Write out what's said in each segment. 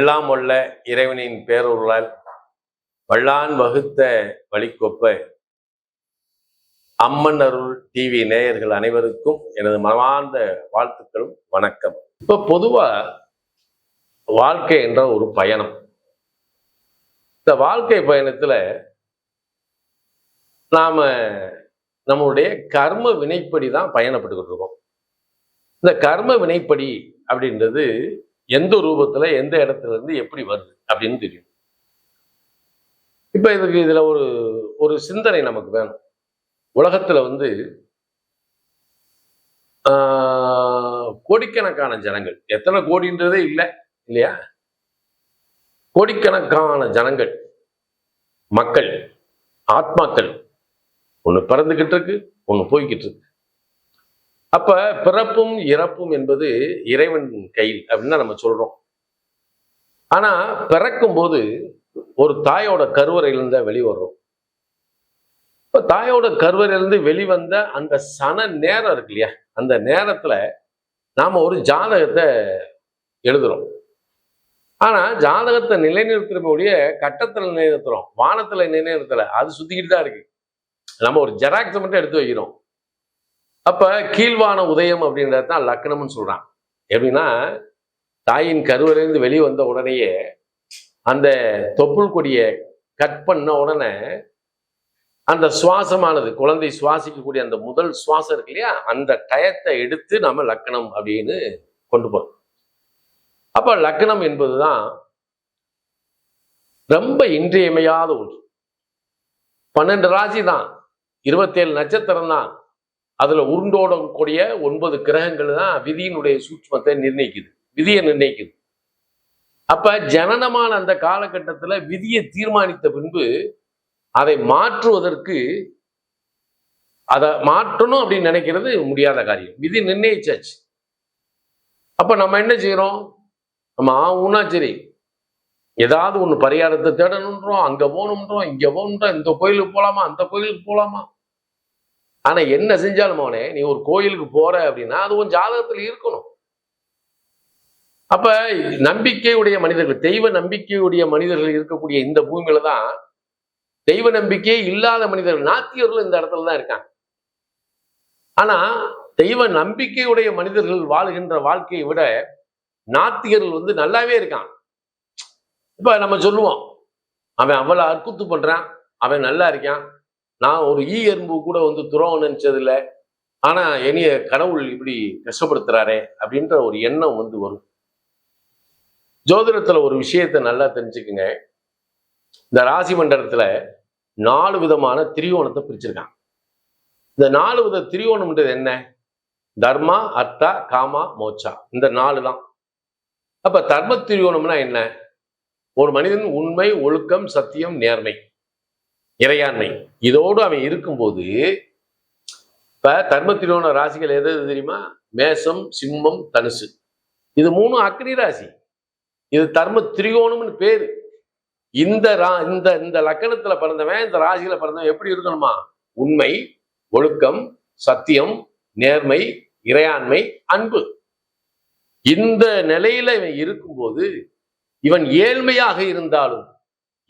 எல்லாம் உள்ள இறைவனின் பேரொருளால் வள்ளான் வகுத்த வழிக்கொப்ப அம்மன் அருள் டிவி நேயர்கள் அனைவருக்கும் எனது மனமார்ந்த வாழ்த்துக்களும் வணக்கம். இப்ப பொதுவா வாழ்க்கை என்ற ஒரு பயணம். இந்த வாழ்க்கை பயணத்துல நாம நம்மளுடைய கர்ம வினைப்படி தான் பயணப்பட்டுக்கிட்டு இருக்கோம். இந்த கர்ம வினைப்படி அப்படின்றது எந்த ரூபத்துல எந்த இடத்துல இருந்து எப்படி வருது அப்படின்னு தெரியும். இப்ப இதுக்கு இதுல ஒரு ஒரு சிந்தனை நமக்கு வேணும். உலகத்துல வந்து ஆஹ், கோடிக்கணக்கான ஜனங்கள் எத்தனை கோடின்றதே இல்லை இல்லையா? கோடிக்கணக்கான ஜனங்கள் மக்கள் ஆத்மாக்கள் ஒன்று பிறந்துகிட்டு இருக்கு ஒன்று போய்கிட்டு இருக்கு. அப்ப பிறப்பும் இறப்பும் என்பது இறைவன் கையில் அப்படின்னு நம்ம சொல்றோம். ஆனா பிறக்கும் போது ஒரு தாயோட கருவறையிலிருந்து வெளிவரும் வெளிவர்றோம் இப்ப தாயோட கருவறையிலிருந்து வெளிவந்த அந்த சன நேரம் இருக்கு இல்லையா? அந்த நேரத்துல நாம ஒரு ஜாதகத்தை எழுதுறோம். ஆனா ஜாதகத்தை நிலைநிறுத்துறக்கூடிய கட்டத்துல நிலைநிறுத்துறோம். வானத்துல நிலைநிறுத்தல. அது சுத்திக்கிட்டு தான் இருக்கு. நம்ம ஒரு ஜெராக்ஸை மட்டும் எடுத்து வைக்கிறோம். அப்ப கீழ்வான உதயம் அப்படின்றது தான் லக்னம்னு சொல்றான். எப்படின்னா தாயின் கருவிலிருந்து வெளியே வந்த உடனேயே அந்த தொப்புள் கொடியை கட் பண்ண உடனே அந்த சுவாசமானது குழந்தை சுவாசிக்கக்கூடிய அந்த முதல் சுவாசம் இருக்கு இல்லையா? அந்த டயத்தை எடுத்து நம்ம லக்னம் அப்படின்னு கொண்டு போறோம். அப்ப லக்னம் என்பதுதான் ரொம்ப இன்றியமையாத ஒன்று. பன்னெண்டு ராசி தான் இருபத்தேழு நட்சத்திரம் தான் அதுல உருண்டோடக்கூடிய ஒன்பது கிரகங்கள் தான் விதியினுடைய சூட்சமத்தை நிர்ணயிக்குது. விதியை நிர்ணயிக்குது. அப்ப ஜனனமான அந்த காலகட்டத்துல விதியை தீர்மானித்த பின்பு அதை மாற்றுவதற்கு அதை மாற்றணும் அப்படின்னு நினைக்கிறது முடியாத காரியம். விதி நிர்ணயிச்சாச்சு. அப்ப நம்ம என்ன செய்யறோம்? நம்ம ஆகும்னா சரி. ஏதாவது ஒண்ணு பரிகாரத்தை தேடணுன்றோம் அங்க போகணுன்றோம் இங்க போகணுன்றோம் இந்த கோயிலுக்கு போகலாமா அந்த கோயிலுக்கு போகலாமா ஆனா என்ன செஞ்சாலும் அவனே நீ ஒரு கோயிலுக்கு போற அப்படின்னா அது உன் ஜாதகத்துல இருக்கணும். அப்ப நம்பிக்கையுடைய மனிதர்கள் தெய்வ நம்பிக்கையுடைய மனிதர்கள் இருக்கக்கூடிய இந்த பூமியில தான் தெய்வ நம்பிக்கையே இல்லாத மனிதர்கள் நாத்தியர்கள் இந்த இடத்துல தான் இருக்காங்க. ஆனா தெய்வ நம்பிக்கையுடைய மனிதர்கள் வாழ்கின்ற வாழ்க்கையை விட நாத்திகர்கள் வந்து நல்லாவே இருக்கான் இப்ப நம்ம சொல்லுவோம் அவன் அவ்வளோ அற்புத்து பண்றான் அவன் நல்லா இருக்கான் நான் ஒரு ஈ எறும்பு கூட வந்து துரோகம் நினைச்சதில்ல. ஆனா என்னைய கடவுள் இப்படி கஷ்டப்படுத்துறாரே அப்படின்ற ஒரு எண்ணம் வந்து வரும். ஜோதிடத்துல ஒரு விஷயத்தை நல்லா தெரிஞ்சுக்குங்க. இந்த ராசி மண்டலத்துல நாலு விதமான திரியோணத்தை பிரிச்சிருக்காங்க. இந்த நாலு வித திரியோணம்ன்றது என்ன? தர்மா அர்த்தா காமா மோச்சா இந்த நாலு தான். அப்ப தர்ம திரியோணம்னா என்ன? ஒரு மனிதன் உண்மை ஒழுக்கம் சத்தியம் நேர்மை. இறையாண்மை. இதோடு அவன் இருக்கும்போது இப்போ தர்ம ராசிகள் எது எது தெரியுமா? மேசம் சிம்மம் தனுசு. இது மூணும் அக்னி ராசி. இது தர்ம திரிகோணம்னு பேரு. இந்த ரா இந்த இந்த லக்கணத்துல பிறந்தவன் இந்த ராசியில பிறந்தவன் எப்படி இருக்கணுமா? உண்மை ஒழுக்கம் சத்தியம் நேர்மை இறையாண்மை அன்பு. இந்த நிலையில இவன் இருக்கும்போது இவன் ஏழ்மையாக இருந்தாலும்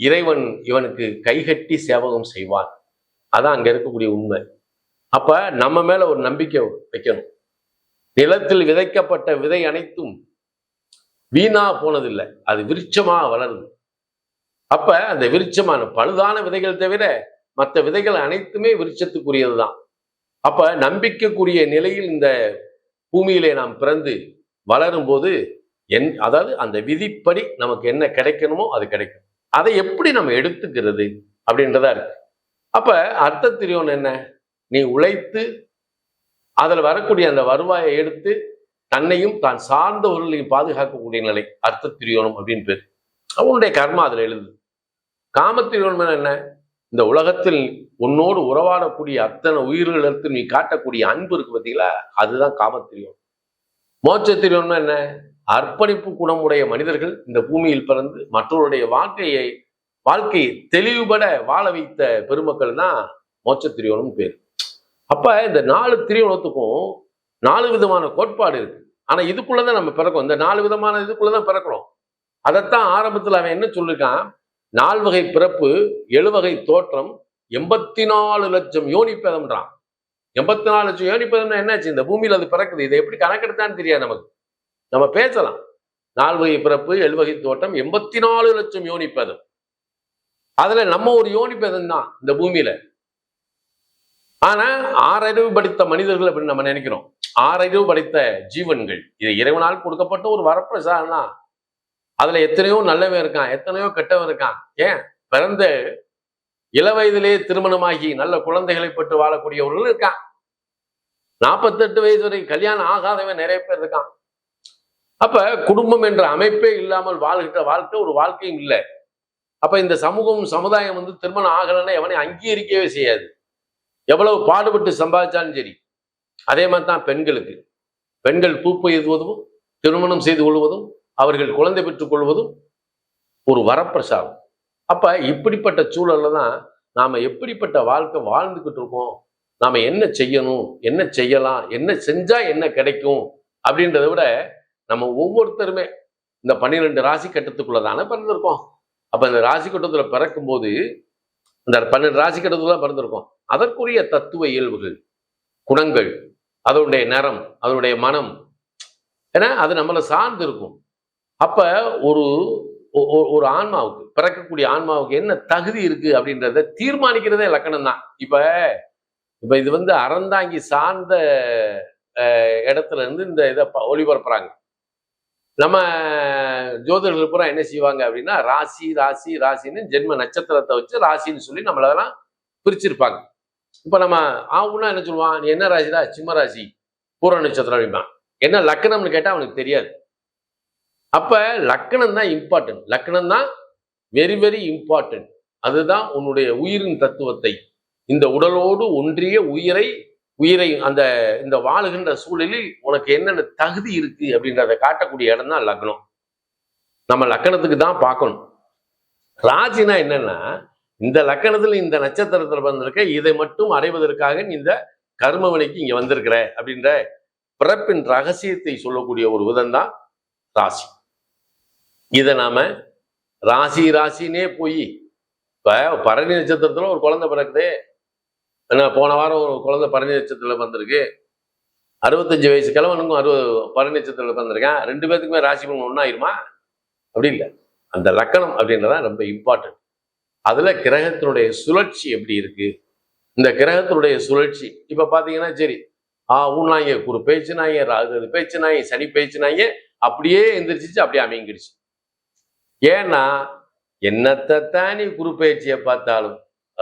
இறைவன் இவனுக்கு கைகட்டி சேவகம் செய்வான். அதான் அங்கே இருக்கக்கூடிய உண்மை. அப்போ நம்ம மேலே ஒரு நம்பிக்கை வைக்கணும். நிலத்தில் விதைக்கப்பட்ட விதை அனைத்தும் வீணா போனதில்லை. அது விருட்சமாக வளருது. அப்ப அந்த விருட்சமான பழுதான விதைகள் தவிர மற்ற விதைகள் அனைத்துமே விருட்சத்துக்குரியதுதான். அப்ப நம்பிக்கைக்குரிய நிலையில் இந்த பூமியிலே நாம் பிறந்து வளரும் போது என் அதாவது அந்த விதிப்படி நமக்கு என்ன கிடைக்கணுமோ அது கிடைக்கும். அதை எப்படி நம்ம எடுத்துக்கிறது அப்படின்றதா இருக்கு. அப்ப அர்த்த திரியோன் என்ன? நீ உழைத்து அதில் வரக்கூடிய அந்த வருவாயை எடுத்து தன்னையும் தான் சார்ந்தவர்களையும் பாதுகாக்கக்கூடிய நிலை அர்த்த திரியோணம் அப்படின்னு பேர். அவனுடைய கர்மா அதில் எழுது காமத்திரியோணம் என்ன? இந்த உலகத்தில் உன்னோடு உறவாடக்கூடிய அத்தனை உயிர்களுக்கு நீ காட்டக்கூடிய அன்பு இருக்கு பார்த்தீங்களா? அதுதான் காமத்திரியோனம் மோட்சத்திரியோனம் என்ன? அர்ப்பணிப்பு குணமுடைய மனிதர்கள் இந்த பூமியில் பிறந்து மற்றவருடைய வாழ்க்கையை வாழ்க்கையை தெளிவுபட வாழ வைத்த பெருமக்கள் தான் மோட்சத்திரியோனம் பேர். அப்ப இந்த நாலு திரியோணத்துக்கும் நாலு விதமான கோட்பாடு இருக்கு. ஆனா இதுக்குள்ளதான் நம்ம பிறக்கும். இந்த நாலு விதமான இதுக்குள்ளதான் பிறக்கிறோம். அதைத்தான் ஆரம்பத்தில் அவன் என்ன சொல்லிருக்கான்? நால்வகை பிறப்பு எழுவகை தோற்றம் எண்பத்தி நாலு லட்சம் யோனிப்பதம்ன்றான் எண்பத்தி நாலு லட்சம் யோனிப்பதம்னா என்னாச்சு? இந்த பூமியில அது பிறக்குது. இதை எப்படி கணக்கெடுத்தான்னு தெரியாது நமக்கு. நம்ம பேசலாம். நால்வகை பிறப்பு எழுவகை தோட்டம் எண்பத்தி நாலு லட்சம் யோனிப்பதம் அதுல நம்ம ஒரு யோனிப்பதம் தான் இந்த பூமியில. ஆனா ஆறறிவு படித்த மனிதர்கள் அப்படின்னு நம்ம நினைக்கிறோம். ஆறறிவு படித்த ஜீவன்கள். இது இறைவனால் கொடுக்கப்பட்ட ஒரு வரப்பிரசாதம் தான். அதுல எத்தனையோ நல்லவன் இருக்கான் எத்தனையோ கெட்டவன் இருக்கான். ஏன்? பிறந்த இளவயதிலே திருமணமாகி நல்ல குழந்தைகளை பெற்று வாழக்கூடியவர்கள் இருக்கான். நாற்பத்தெட்டு வயசு வரை கல்யாணம் ஆகாதவன் நிறைய பேர் இருக்கான். அப்ப குடும்பம் என்ற அமைப்பே இல்லாமல் வாழ்கிற வாழ்க்கை ஒரு வாழ்க்கையும் இல்லை. அப்ப இந்த சமூகம் சமுதாயம் வந்து திருமணம் ஆகலைன்னா எவனை அங்கீகரிக்கவே செய்யாது. எவ்வளவு பாடுபட்டு சம்பாதிச்சாலும் சரி. அதே மாதிரி தான் பெண்களுக்கு. பெண்கள் பூப்பு எழுதுவதும் திருமணம் செய்து கொள்வதும் அவர்கள் குழந்தை பெற்றுக் கொள்வதும் ஒரு வரப்பிரசாதம். அப்ப இப்படிப்பட்ட சூழல்ல தான் நாம எப்படிப்பட்ட வாழ்க்கை வாழ்ந்துகிட்டு இருக்கோம்? நாம என்ன செய்யணும்? என்ன செய்யலாம்? என்ன செஞ்சா என்ன கிடைக்கும்? அப்படின்றத விட நம்ம ஒவ்வொருத்தருமே இந்த பன்னிரெண்டு ராசி கட்டத்துக்குள்ள தானே பிறந்திருக்கோம். அப்ப இந்த ராசி கட்டத்துல பிறக்கும் போது இந்த பன்னெண்டு ராசி கட்டத்துல தான் பிறந்திருக்கோம். அதற்குரிய தத்துவ இயல்புகள் குணங்கள் அதனுடைய நிறம் அதனுடைய மனம் ஏன்னா அது நம்மளை சார்ந்து இருக்கும். அப்ப ஒரு ஒரு ஆன்மாவுக்கு பிறக்கக்கூடிய ஆன்மாவுக்கு என்ன தகுதி இருக்கு அப்படின்றத தீர்மானிக்கிறதே லக்கணம் தான் இப்ப இப்ப இது வந்து அறந்தாங்கி சார்ந்த இடத்துல இருந்து இந்த இதை ஒளிபரப்புறாங்க. நம்ம ஜோதிடர்கள் பூரா என்ன செய்வாங்க அப்படின்னா ராசி ராசி ராசின்னு ஜென்ம நட்சத்திரத்தை வச்சு ராசின்னு சொல்லி நம்மளெல்லாம் பிரிச்சிருப்பாங்க. இப்போ நம்ம ஆவுன்னா என்ன சொல்லுவான்? நீ என்ன ராசிடா? சிம்ம ராசி பூர நட்சத்திரம் அப்படிம்பான். என்ன லக்கணம்னு கேட்டால் அவனுக்கு தெரியாது. அப்போ லக்கணம் தான் இம்பார்ட்டன்ட் லக்கணம் தான் வெரி வெரி இம்பார்ட்டன்ட் அதுதான் உன்னுடைய உயிரின் தத்துவத்தை. இந்த உடலோடு ஒன்றிய உயிரை உயிரை அந்த இந்த வாழுகின்ற சூழலில் உனக்கு என்னென்ன தகுதி இருக்கு அப்படின்றத காட்டக்கூடிய இடம் தான் லக்னம். நம்ம லக்கணத்துக்கு தான் பார்க்கணும். ராசினா என்னன்னா இந்த லக்கணத்துல இந்த நட்சத்திரத்தில் வந்திருக்க இதை மட்டும் அடைவதற்காக நீ இந்த கர்மவனைக்கு இங்க வந்திருக்கிற அப்படின்ற பிறப்பின் ரகசியத்தை சொல்லக்கூடிய ஒரு விதம் தான் ராசி. இதை நாம ராசி ராசினே போய் இப்ப பரணி நட்சத்திரத்துல ஒரு குழந்தை பிறக்குது ஏன்னா போன வாரம் ஒரு குழந்தை பரணி நட்சத்திரத்தில் வந்திருக்கு அறுபத்தஞ்சு வயசு கிழவனுக்கும் அறுபது பரணி நட்சத்திரத்தில் வந்திருக்கேன் ரெண்டு பேத்துக்குமே ராசி பலன் ஒன்றாயிருமா அப்படி இல்லை. அந்த லக்கணம் அப்படின்றதான் ரொம்ப இம்பார்ட்டன்ட் அதில் கிரகத்தினுடைய சுழற்சி எப்படி இருக்குது இந்த கிரகத்தினுடைய சுழற்சி இப்போ பார்த்தீங்கன்னா சரி ஆ ஊனாங்க குரு பேச்சுனாங்க ராகு பேச்சுனாங்க சனி பேச்சுனாங்க அப்படியே எந்திரிச்சிச்சு அப்படியே அமைங்கிடுச்சு ஏன்னா என்னத்தை தானே குரு பேச்சியை பார்த்தாலும்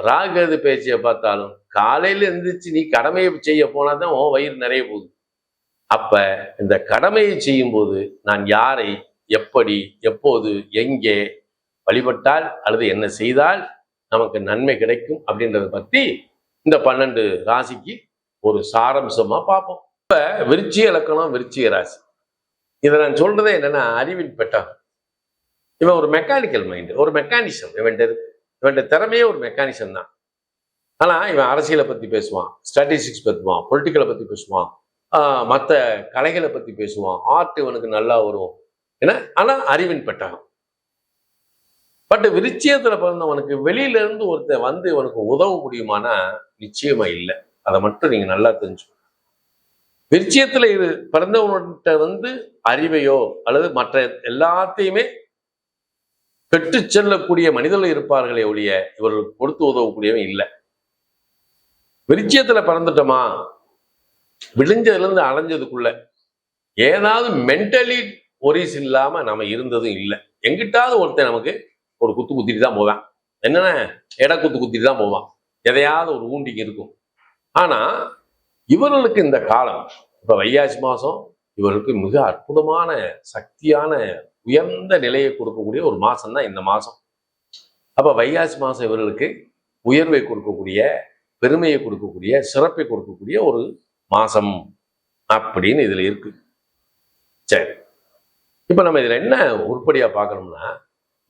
ராகது பேச்சியை பார்த்தாலும் காலையில எந்திரிச்சு நீ கடமையை செய்ய போனாதான் உன் வயிறு நிறைய போகுது. அப்ப இந்த கடமையை செய்யும்போது நான் யாரை எப்படி எப்போது எங்கே வழிபட்டால் அல்லது என்ன செய்தால் நமக்கு நன்மை கிடைக்கும் அப்படின்றத பத்தி இந்த பன்னெண்டு ராசிக்கு ஒரு சாரம்சமா பார்ப்போம். இப்ப விருச்சிய இலக்கணம் விருச்சிய ராசி. இதை நான் சொல்றதே என்னன்னா அறிவின் பெட்டகம். இவன் ஒரு மெக்கானிக்கல் மைண்டு ஒரு மெக்கானிசம் இவன்ட்டு இருக்கு. இவன்ட திறமையே ஒரு மெக்கானிசம் தான். ஆனா இவன் அரசியலை பத்தி பேசுவான் ஸ்டாட்டிஸ்டிக்ஸ் பத்துவான் பொலிட்டிக்கலை பத்தி பேசுவான் மற்ற கலைகளை பத்தி பேசுவான் ஆர்ட் இவனுக்கு நல்லா வரும். ஏன்னா ஆனா அறிவின் பெட்டகம். பட் விருச்சியத்தில் பிறந்தவனுக்கு வெளியில இருந்து ஒருத்தன் வந்து இவனுக்கு உதவ முடியுமானா நிச்சயமா இல்லை. அதை மட்டும் நீங்க நல்லா தெரிஞ்சுக்கணும் விருச்சியத்துல இது பிறந்தவன்கிட்ட வந்து அறிவையோ அல்லது மற்ற எல்லாத்தையுமே பெற்று செல்லக்கூடிய மனிதர்கள் இருப்பார்களே ஒழிய இவர்களுக்கு கொடுத்து உதவக்கூடியவன் இல்லை. விருச்சியத்துல பறந்துட்டோமா? விழிஞ்சதுலேருந்து அலைஞ்சதுக்குள்ள ஏதாவது மென்டலி ஒரிஸ் இல்லாம நம்ம இருந்ததும் இல்லை. எங்கிட்டாவது ஒருத்தன் நமக்கு ஒரு குத்து குத்திட்டு தான் போவான். என்னென்ன எடை குத்து குத்திட்டு தான் போவான். எதையாவது ஒரு ஊண்டிக்கு இருக்கும். ஆனா இவர்களுக்கு இந்த காலம் இப்ப வைகாசி மாசம் இவர்களுக்கு மிக அற்புதமான சக்தியான உயர்ந்த நிலையை கொடுக்கக்கூடிய ஒரு மாதம் தான் இந்த மாதம் அப்போ வைகாசி மாதம் இவர்களுக்கு உயர்வை கொடுக்கக்கூடிய பெருமையை கொடுக்கக்கூடிய சிறப்பை கொடுக்கக்கூடிய ஒரு மாதம் அப்படின்னு இதில் இருக்கு. சரி. இப்போ நம்ம இதில் என்ன உருப்படியாக பார்க்கணும்னா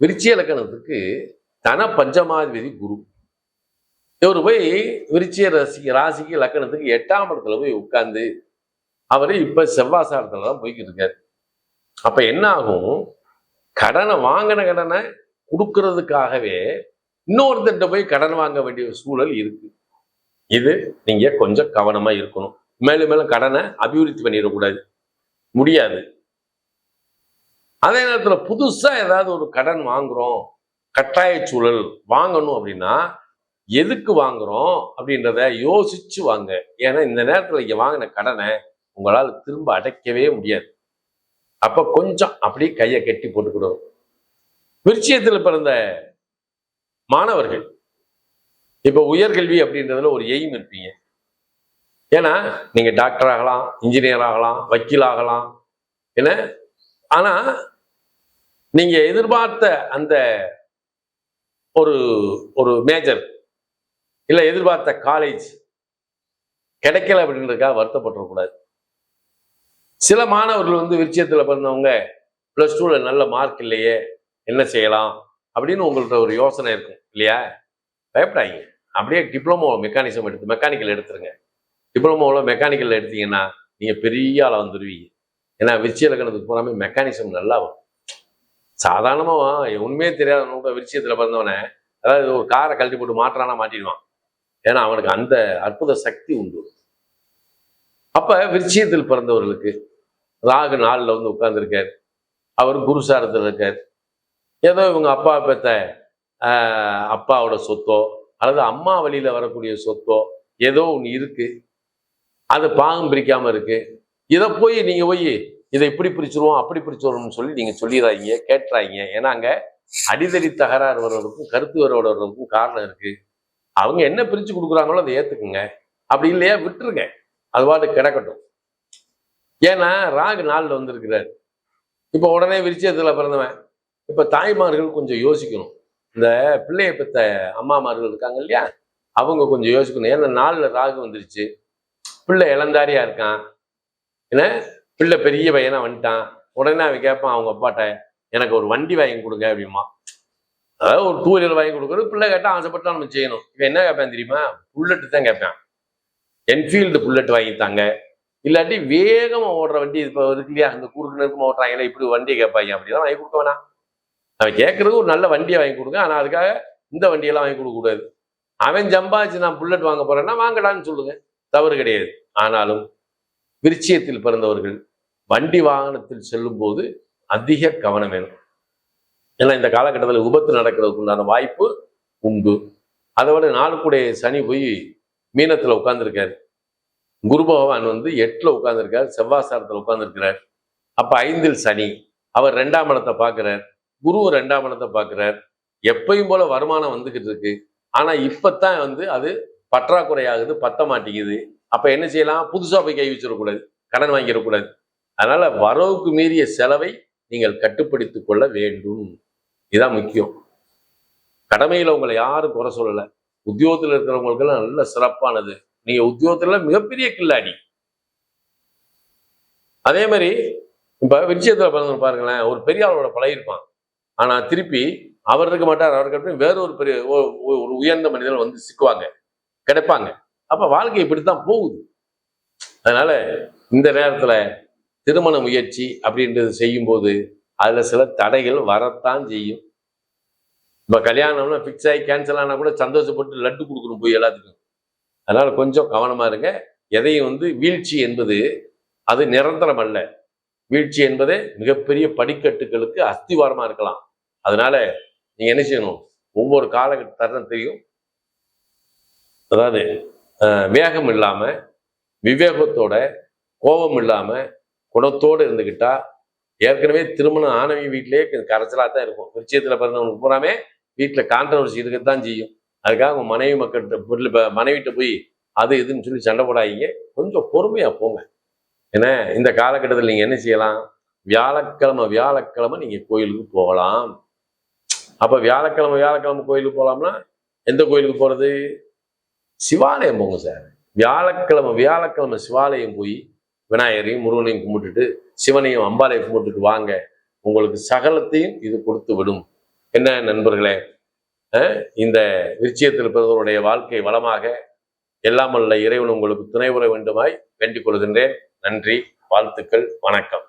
விருச்சிய இலக்கணத்துக்கு தன பஞ்சமாதிபதி குரு. இவர் போய் விருச்சிய ராசி ராசிக்கு லக்கணத்துக்கு எட்டாம் இடத்துல போய் உட்கார்ந்து அவர் இப்போ செவ்வாசாரத்தில் தான் போய்கிட்டு இருக்காரு. அப்ப என்ன ஆகும் கடனை வாங்கின கடனை கொடுக்கறதுக்காகவே இன்னொருத்தர்கிட்ட போய் கடன் வாங்க வேண்டிய சூழல் இருக்கு. இது நீங்க கொஞ்சம் கவனமா இருக்கணும். மேலும் மேலும் கடனை அபிவிருத்தி பண்ணிடக்கூடாது. முடியாது. அதே நேரத்துல புதுசா ஏதாவது ஒரு கடன் வாங்குறோம். கட்டாய சூழல். வாங்கணும் அப்படின்னா எதுக்கு வாங்குறோம் அப்படின்றத யோசிச்சு வாங்க. ஏன்னா இந்த நேரத்தில் இங்கே வாங்கின கடனை உங்களால் திரும்ப அடைக்கவே முடியாது. அப்ப கொஞ்சம் அப்படியே கையை கட்டி போட்டுக்கிடும் விருச்சியத்தில் பிறந்த மாணவர்கள் இப்ப உயர்கல்வி அப்படின்றதுல ஒரு எய்ம் இருப்பீங்க. ஏன்னா நீங்க டாக்டர் ஆகலாம் இன்ஜினியர் ஆகலாம் வக்கீல் ஆகலாம் என்ன? ஆனா நீங்க எதிர்பார்த்த அந்த ஒரு ஒரு மேஜர் இல்லை எதிர்பார்த்த காலேஜ் கிடைக்கல அப்படின்றதுக்காக வருத்தப்பட்டுறக்கூடாது. சில மாணவர்கள் வந்து விருச்சியத்தில் பிறந்தவங்க ப்ளஸ் டூவில் நல்ல மார்க் இல்லையே என்ன செய்யலாம் அப்படின்னு உங்கள்கிட்ட ஒரு யோசனை இருக்கும் இல்லையா? பயப்படாங்க அப்படியே டிப்ளமோ மெக்கானிசம் எடுத்து மெக்கானிக்கல் எடுத்துருங்க. டிப்ளமோவில் மெக்கானிக்கல் எடுத்தீங்கன்னா நீங்கள் பெரிய ஆளாக வந்துடுவீங்க ஏன்னா விருச்சி இலக்கணத்துக்கு போகாமல் மெக்கானிசம் நல்லா வரும். சாதாரணமாக உண்மையே தெரியாத நோக்க விருச்சியத்தில் பிறந்தவனே அதாவது ஒரு காரை கழட்டி போட்டு மாற்றானா மாட்டிடுவான் ஏன்னா அவனுக்கு அந்த அற்புத சக்தி உண்டு. அப்போ விருச்சியத்தில் பிறந்தவர்களுக்கு ராகு நாளில் வந்து உட்கார்ந்துருக்கார். அவர் குருசாரத்தில் இருக்கார். ஏதோ இவங்க அப்பா பெத்த அப்பாவோட சொத்தோ அல்லது அம்மா வழியில் வரக்கூடிய சொத்தோ ஏதோ ஒன்று இருக்குது அது பாகம் பிரிக்காமல் இருக்குது இதை போய் நீங்கள் போய் இதை இப்படி பிரிச்சிருவோம் அப்படி பிரிச்சிருவோம்னு சொல்லி நீங்கள் சொல்லிடுறாங்க கேட்டுறாங்க ஏன்னா அங்கே அடிதடி தகராறு வர்றதுக்கும் கருத்து வேறுபாடு காரணம் இருக்குது அவங்க என்ன பிரித்து கொடுக்குறாங்களோ அதை ஏற்றுக்குங்க அப்படி இல்லையா விட்டுருங்க. அது பாட்டு கிடக்கட்டும். ஏன்னா ராகு நாளில் வந்திருக்கிறார். இப்போ உடனே விருச்சியத்தில் பிறந்தவன்? இப்போ தாய்மார்கள் கொஞ்சம் யோசிக்கணும். இந்த பிள்ளையை பெற்ற அம்மாமார்கள் இருக்காங்க இல்லையா? அவங்க கொஞ்சம் யோசிக்கணும். ஏன்னா நாளில் ராகு வந்துருச்சு. பிள்ளை இளந்தாரியா இருக்கான். என்ன? பிள்ளை பெரிய பையனா வந்துட்டான். உடனே அவன் கேட்பான் அவங்க அப்பாட்ட எனக்கு ஒரு வண்டி வாங்கி கொடுங்க அப்படிமா அதாவது ஒரு டூ வீலர் வாங்கி கொடுக்குறது பிள்ளை கேட்டால் ஆசைப்பட்டா நம்ம செய்யணும். இவன் என்ன கேட்பேன் தெரியுமா? புல்லட்டு தான் கேட்பான். என்ஃபீல்டு புல்லட் வாங்கித்தாங்க இல்லாட்டி வேகமா ஓடுற வண்டி இப்போ இருக்கு இல்லையா? அந்த குறுக்கு நெருக்கமா ஓட்டுறாங்களே இப்படி வண்டியை கேட்பாங்க. அப்படிலாம் வாங்கி கொடுக்க வேணாம். அவன் கேட்கறது ஒரு நல்ல வண்டியை வாங்கி கொடுங்க. ஆனால் அதுக்காக இந்த வண்டியெல்லாம் வாங்கி கொடுக்க கூடாது. அவன் சம்பாதிச்சு நான் புல்லட் வாங்க போறேன்னா வாங்கடான்னு சொல்லுங்க. தவறு கிடையாது. ஆனாலும் விருச்சியத்தில் பிறந்தவர்கள் வண்டி வாகனத்தில் செல்லும் போது அதிக கவனம் வேணும். ஏன்னா இந்த காலகட்டத்தில் விபத்து நடக்கிறதுக்கு உண்டான வாய்ப்பு உண்டு. அதோட நாளுக்குடைய சனி போய் மீனத்தில் உட்காந்துருக்காரு குரு பகவான் வந்து எட்டுல உட்காந்துருக்கார் செவ்வாசாரத்தில் உட்காந்துருக்கிறார் அப்ப ஐந்தில் சனி அவர் ரெண்டாம் இடத்தை பார்க்குறார். குரு ரெண்டாம் இடத்தை பார்க்கிறார். எப்பயும் போல வருமானம் வந்துகிட்டு இருக்கு. ஆனா இப்போத்தான் வந்து அது பற்றாக்குறையாகுது பத்த மாட்டேங்குது. அப்ப என்ன செய்யலாம்? புதுசாக போய் கை வச்சிடக்கூடாது கடன் வாங்கிடக்கூடாது. அதனால வரவுக்கு மீறிய செலவை நீங்கள் கட்டுப்படுத்திக் கொள்ள வேண்டும். இதுதான் முக்கியம். கடமையில உங்களை யாரும் குறை சொல்லலை. உத்தியோகத்தில் இருக்கிறவங்களுக்கெல்லாம் நல்ல சிறப்பானது. நீங்க உத்தியோகத்துல மிகப்பெரிய கில்லாடி. அதே மாதிரி இப்ப விருச்சியத்துல பிறந்தவங்க பாருங்களேன் ஒரு பெரிய ஆளோட பழகிருப்பான் ஆனா திருப்பி அவர் இருக்க மாட்டார் அவருக்கு அப்புறம் வேற ஒரு பெரிய ஒரு உயர்ந்த மனிதர்கள் வந்து சிக்குவாங்க கிடைப்பாங்க. அப்ப வாழ்க்கை இப்படித்தான் போகுது. அதனால இந்த நேரத்துல திருமண முயற்சி அப்படின்றது செய்யும்போது அதுல சில தடைகள் வரத்தான் செய்யும். இப்ப கல்யாணம்னா ஃபிக்ஸ் ஆகி கேன்சல் ஆனா கூட சந்தோஷப்பட்டு லட்டு கொடுக்கணும் போய் எல்லாத்துக்கும். அதனால் கொஞ்சம் கவனமாக இருங்க. எதையும் வந்து வீழ்ச்சி என்பது அது நிரந்தரம் அல்ல. வீழ்ச்சி என்பதே மிகப்பெரிய படிக்கட்டுகளுக்கு அஸ்திவாரமாக இருக்கலாம். அதனால நீங்கள் என்ன செய்யணும்? ஒவ்வொரு காலகட்ட தருணத்தையும் அதாவது வேகம் இல்லாமல் விவேகத்தோட கோபம் இல்லாமல் குணத்தோடு இருந்துக்கிட்டா ஏற்கனவே திருமணம் ஆனவி வீட்டிலேயே கரைச்சலாக தான் இருக்கும். நிச்சயத்துல பிறந்தவனுக்கு பூராமே வீட்டில் கான்ட்ரவர்சி இருக்கத்தான் செய்யும். அதுக்காக உங்கள் மனைவி மக்கள்கிட்ட பொருள் இப்போ மனைவிட்ட போய் அது இதுன்னு சொல்லி சண்டை போடாதீங்க. கொஞ்சம் பொறுமையாக போங்க. ஏன்னா இந்த காலகட்டத்தில் நீங்கள் என்ன செய்யலாம்? வியாழக்கிழமை வியாழக்கிழமை நீங்கள் கோயிலுக்கு போகலாம். அப்போ வியாழக்கிழமை வியாழக்கிழமை கோயிலுக்கு போகலாம்னா எந்த கோயிலுக்கு போகிறது சிவாலயம் போங்க சார். வியாழக்கிழமை வியாழக்கிழமை சிவாலயம் போய் விநாயகரையும் முருகனையும் கும்பிட்டுட்டு சிவனையும் அம்பாலையும் கும்பிட்டுட்டு வாங்க. உங்களுக்கு சகலத்தையும் இது கொடுத்து விடும். என்ன நண்பர்களே இந்த நிச்சயத்தில் பிறந்தவருடைய வாழ்க்கை வளமாக எல்லாம் அல்ல இறைவன் உங்களுக்கு துணை உற வேண்டுமாய் வேண்டிக் கொள்கின்றேன். நன்றி வாழ்த்துக்கள் வணக்கம்.